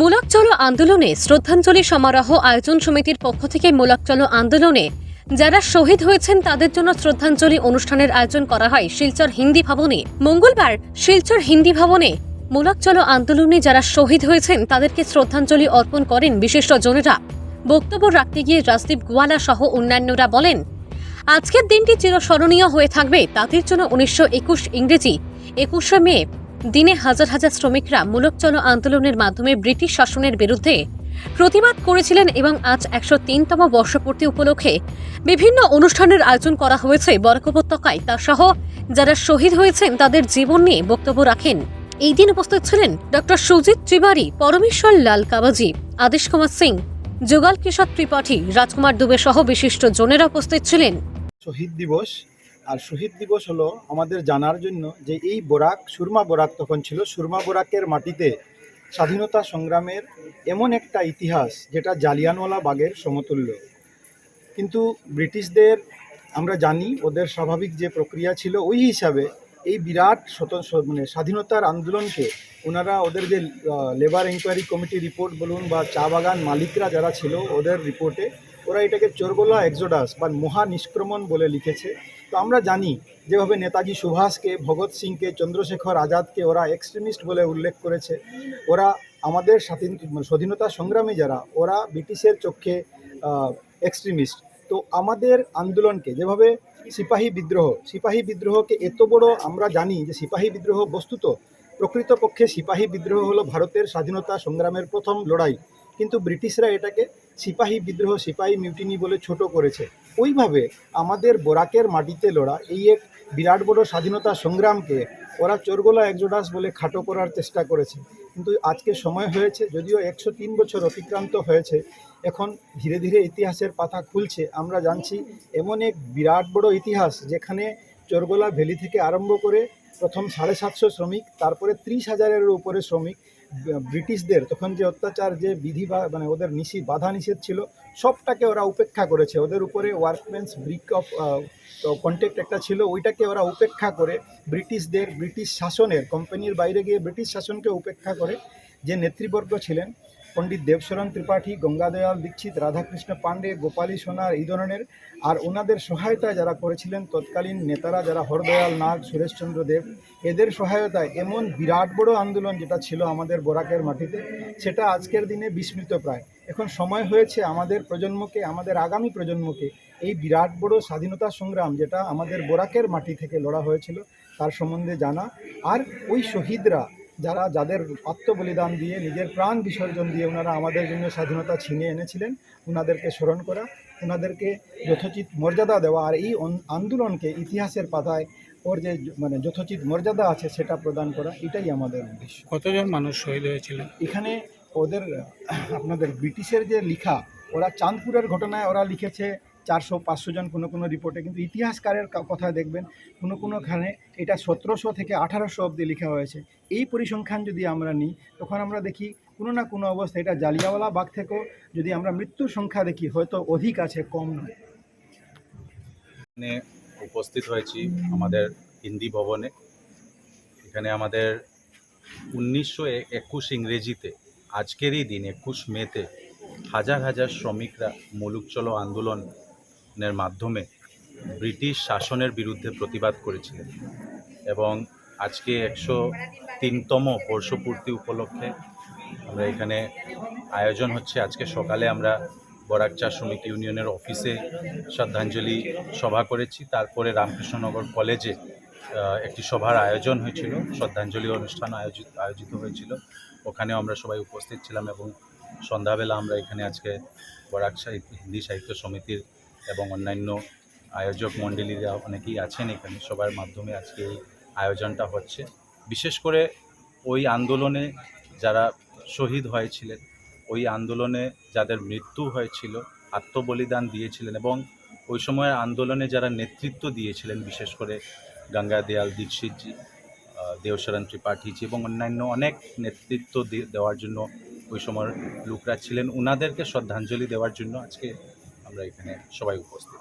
মূলক চলো আন্দোলনে শ্রদ্ধাঞ্জলি সমারোহ আয়োজন সমিতির পক্ষ থেকে মূলক চলো আন্দোলনে যারা শহীদ হয়েছেন তাদের জন্য শ্রদ্ধাঞ্জলি অনুষ্ঠানের আয়োজন করা হয় শিলচর হিন্দি ভবনে। মঙ্গলবার শিলচর হিন্দি ভবনে মূলক চলো আন্দোলনে যারা শহীদ হয়েছেন তাদেরকে শ্রদ্ধাঞ্জলি অর্পণ করেন বিশিষ্টজনেরা বক্তব্য রাখতে গিয়ে রাজদীপ গোয়ালা সহ অন্যান্যরা বলেন, আজকের দিনটি চিরস্মরণীয় হয়ে থাকবে। তাদের জন্য উনিশশো একুশ ইংরেজি একুশে মে দিনে হাজার হাজার শ্রমিকরা মূলক চলো আন্দোলনের মাধ্যমে ব্রিটিশ শাসনের বিরুদ্ধে প্রতিবাদ করেছিলেন এবং আজ একশো তিনতম বর্ষপূর্তি উপলক্ষে বিভিন্ন অনুষ্ঠানের আয়োজন করা হয়েছে বরাক উপত্যকায়। তা সহ যারা শহীদ হয়েছেন, তাদের জীবন নিয়ে বক্তব্য রাখেন। এই দিন উপস্থিত ছিলেন ডক্টর সুজিত ত্রিবারি পরমেশ্বর লাল কাবাজি, আদেশ কুমার সিং, যুগল কিশোর ত্রিপাঠী, রাজকুমার দুবে সহ বিশিষ্ট জনেরা উপস্থিত ছিলেন। শহীদ দিবস আর শহীদ দিবস হলো আমাদের জানার জন্য যে এই বোরাক, সুরমা বোরাক তখন ছিল। সুরমা বোরাকের মাটিতে স্বাধীনতা সংগ্রামের এমন একটা ইতিহাস যেটা জালিয়ানওয়ালা বাগের সমতুল্য। কিন্তু ব্রিটিশদের আমরা জানি, ওদের স্বাভাবিক যে প্রক্রিয়া ছিল ওই হিসাবে এই বিরাট মানে স্বাধীনতার আন্দোলনকে ওনারা ওদের যে লেবার এনকোয়ারি কমিটি রিপোর্ট বলুন বা চা বাগান মালিকরা যারা ছিল ওদের রিপোর্টে ওরা এটাকে চোরগোলা এক্সোডাস বা মহা নিষ্ক্রমণ বলে লিখেছে। তো আমরা জানি যেভাবে নেতাজি সুভাষকে, ভগৎ সিংকে, চন্দ্রশেখর আজাদকে ওরা এক্সট্রিমিস্ট বলে উল্লেখ করেছে। ওরা আমাদের স্বাধীন, স্বাধীনতা সংগ্রামী যারা, ওরা ব্রিটিশের চোখে এক্সট্রিমিস্ট তো আমাদের আন্দোলনকে যেভাবে সিপাহী বিদ্রোহ, সিপাহী বিদ্রোহকে এত বড় আমরা জানি যে সিপাহী বিদ্রোহ বস্তুত, প্রকৃতপক্ষে সিপাহী বিদ্রোহ হলো ভারতের স্বাধীনতা সংগ্রামের প্রথম লড়াই। কিন্তু ব্রিটিশরা এটাকে সিপাহী বিদ্রোহ, সিপাহী মিউটিনি বলে ছোট করেছে। ওইভাবে আমাদের বোরাকের মাটিতে লড়া এই এক বিরাট বড় স্বাধীনতা সংগ্রামকে ওরা চোরগোলা একজোডাস বলে খাটো করার চেষ্টা করেছে। কিন্তু আজকে সময় হয়েছে, যদিও একশো তিন বছর অতিক্রান্ত হয়েছে, এখন ধীরে ধীরে ইতিহাসের পাতা খুলছে। আমরা জানছি এমন এক বিরাট বড় ইতিহাস যেখানে চোরগোলা ভ্যালি থেকে আরম্ভ করে প্রথম সাড়ে সাতশো শ্রমিক, তারপরে ত্রিশ হাজারের উপরে শ্রমিক ব্রিটিশদের তখন যে অত্যাচার, যে বিধি বা মানে ওদের নিষি বাধা নিষেধ ছিল, সবটাকে ওরা উপেক্ষা করেছে। ওদের উপরে ওয়ার্কম্যানস, ব্রিক অফ কন্ট্যাক্ট একটা ছিল, ওইটাকে ওরা উপেক্ষা করে ব্রিটিশদের, ব্রিটিশ শাসনের, কোম্পানির বাইরে গিয়ে ব্রিটিশ শাসনকে উপেক্ষা করে যে নেতৃবর্গ ছিলেন পণ্ডিত দেবশরণ ত্রিপাঠী, গঙ্গাদয়াল দীক্ষিত, রাধাকৃষ্ণ পাণ্ডে, গোপালী সোনার এই ধরনের, আর ওনাদের সহায়তায় যারা করেছিলেন তৎকালীন নেতারা যারা হরদয়াল, নাগ, সুরেশচন্দ্র দেব, এদের সহায়তায় এমন বিরাট বড় আন্দোলন যেটা ছিল আমাদের বরাকের মাটিতে, সেটা আজকের দিনে বিস্মৃত প্রায়। এখন সময় হয়েছে আমাদের প্রজন্মকে, আমাদের আগামী প্রজন্মকে এই বিরাট বড় স্বাধীনতা সংগ্রাম যেটা আমাদের বোরাকের মাটি থেকে লড়া হয়েছিল, তার সম্বন্ধে জানা। আর ওই শহীদরা যারা যাদের আত্মবলিদান দিয়ে নিজের প্রাণ বিসর্জন দিয়ে ওনারা আমাদের জন্য স্বাধীনতা ছিনিয়ে এনেছিলেন ওনাদেরকে স্মরণ করা ওনাদেরকে যথোচিত মর্যাদা দেওয়া আর এই আন্দোলনকে ইতিহাসের পাতায় ওর যে মানে যথোচিত মর্যাদা আছে সেটা প্রদান করা এটাই আমাদের উদ্দেশ্য। কতজন মানুষ শহীদ হয়েছিল এখানে ওদের আপনাদের ব্রিটিশের যে লেখা ওরা চাঁদপুরের ঘটনায় ওরা লিখেছে চারশো, পাঁচশো জন কোনো কোনো রিপোর্টে, কিন্তু ইতিহাসকারের কথা দেখবেন, কোনো কোনোখানে এটা সতেরোশো থেকে আঠারোশো অব্দি লেখা হয়েছে। এই পরিসংখ্যান যদি আমরা নিই, তখন আমরা দেখি কোনো না কোনো অবস্থায় এটা জালিয়াওয়ালা বাঘ থেকেও যদি আমরা মৃত্যুর সংখ্যা দেখি, হয়তো অধিক আছে, কম নয়। উপস্থিত হয়েছি আমাদের হিন্দি ভবনে। এখানে আমাদের উনিশশো একুশ ইংরেজিতে, আজকেরই দিন একুশ মেতে, হাজার হাজার শ্রমিকরা মুলুক চলো আন্দোলনের মাধ্যমে ব্রিটিশ শাসনের বিরুদ্ধে প্রতিবাদ করেছিলেন এবং আজকে একশো তিনতম বর্ষপূর্তি উপলক্ষে আমরা এখানে আয়োজন হচ্ছে। আজকে সকালে আমরা বরাক চা শ্রমিক ইউনিয়নের অফিসে শ্রদ্ধাঞ্জলি সভা করেছি। তারপরে রামকৃষ্ণনগর কলেজে একটি সভার আয়োজন হয়েছিল, শ্রদ্ধাঞ্জলি অনুষ্ঠান আয়োজিত আয়োজিত হয়েছিল। ওখানে আমরা সবাই উপস্থিত ছিলাম এবং সন্ধ্যাবেলা আমরা এখানে আজকে বরাক হিন্দি সাহিত্য সমিতির এবং অন্যান্য আয়োজক মণ্ডলীরা অনেকেই আছেন এখানে সবার মাধ্যমে আজকে এই আয়োজনটা হচ্ছে। বিশেষ করে ওই আন্দোলনে যারা শহীদ হয়েছিলেন ওই আন্দোলনে যাদের মৃত্যু হয়েছিল আত্মবলিদান দিয়েছিলেন এবং ওই সময় আন্দোলনে যারা নেতৃত্ব দিয়েছিলেন বিশেষ করে গঙ্গা দেয়াল দীক্ষিতজি আহ, দেওশরণ ত্রিপাঠীজি এবং অন্যান্য অনেক নেতৃত্ব দেওয়ার জন্য ওই সময়ের লোকরা ছিলেন ওনাদেরকে শ্রদ্ধাঞ্জলি দেওয়ার জন্য আজকে আমরা এখানে সবাই উপস্থিত।